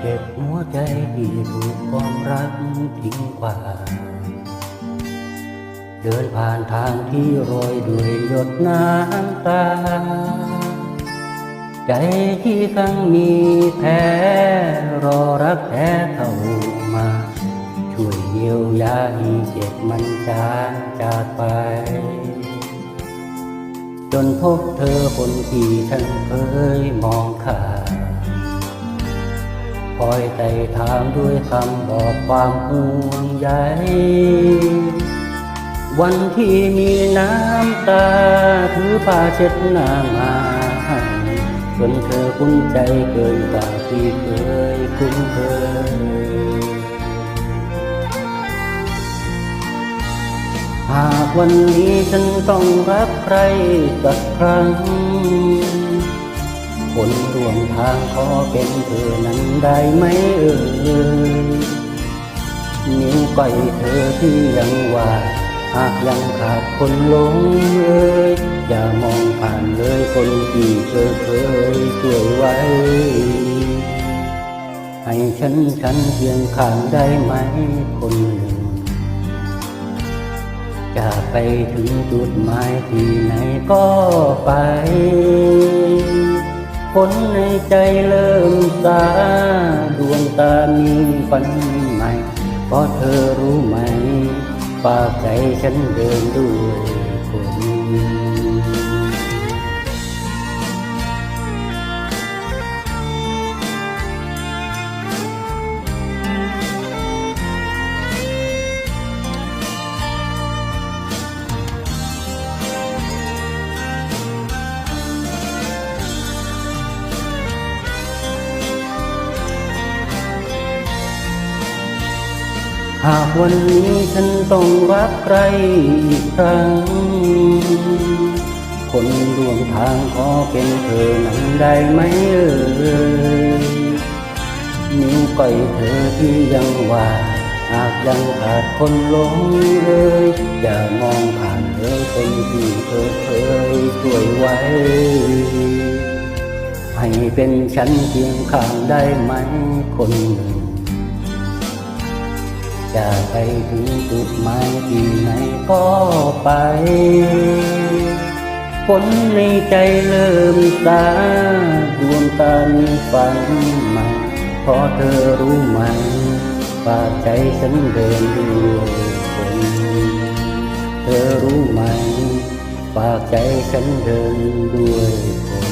เก็บหัวใจที่ถูกความรักทิ้งกว่า เดินผ่านทางที่โรยด้วยหยดน้ำตา ใจที่ข้างมีแพ้รอรักแท้เข้ามา ช่วยเยียวยาให้เจ็บมันจางจากไป จนพบเธอคนที่ฉันเคยมองขาด คอยไต่ถามด้วยคำบอกความห่วงใย วันที่มีน้ำตา ถือผ้าเช็ดหน้ามาให้จนเธอคุ้นใจเกินกว่าที่เคยคุ้นเคย หากวันนี้ฉันต้องรักใครสักครั้ง นร่วมทางขอเป็นเธอนั้นได้ไหมเอ่ยนิ้วก้อยเธอที่ยังว่าหากยังขาดคนหลงเอ่ยอย่ามองผ่านเลยคนที่เธอเคยช่วยไว้ ให้ฉันฉันเพียงข้างได้ไหมคนหนึ่งจะไปถึงจุดหมายที่ไหนก็ไป คนในใจเริ่มสาดวงตามีฝันใหม่เพราะเธอรู้ไหมฝากใจฉันเดินด้วยคน หากวันนี้ฉันต้องรักใครอีกครั้ง คนร่วมทางขอเป็นเธอนั้นได้ไหมเอ่ยนิ้วก้อยเธอที่ยังว่า หากยังขาดคนหลงเอ่ยอย่ามองผ่านเลยคนที่เธอเคยช่วยไว้ ให้เป็นฉันเพียงข้างได้ไหมคนหนึ่ง จะไปถึงจุดหมายที่ไหนก็ไปคนในใจเริ่มสาดวงตามีฝันใหม่เพราะเธอรู้ไหมฝากใจฉันเดินด้วยคนเธอรู้ไหมฝากใจฉันเดินด้วยคน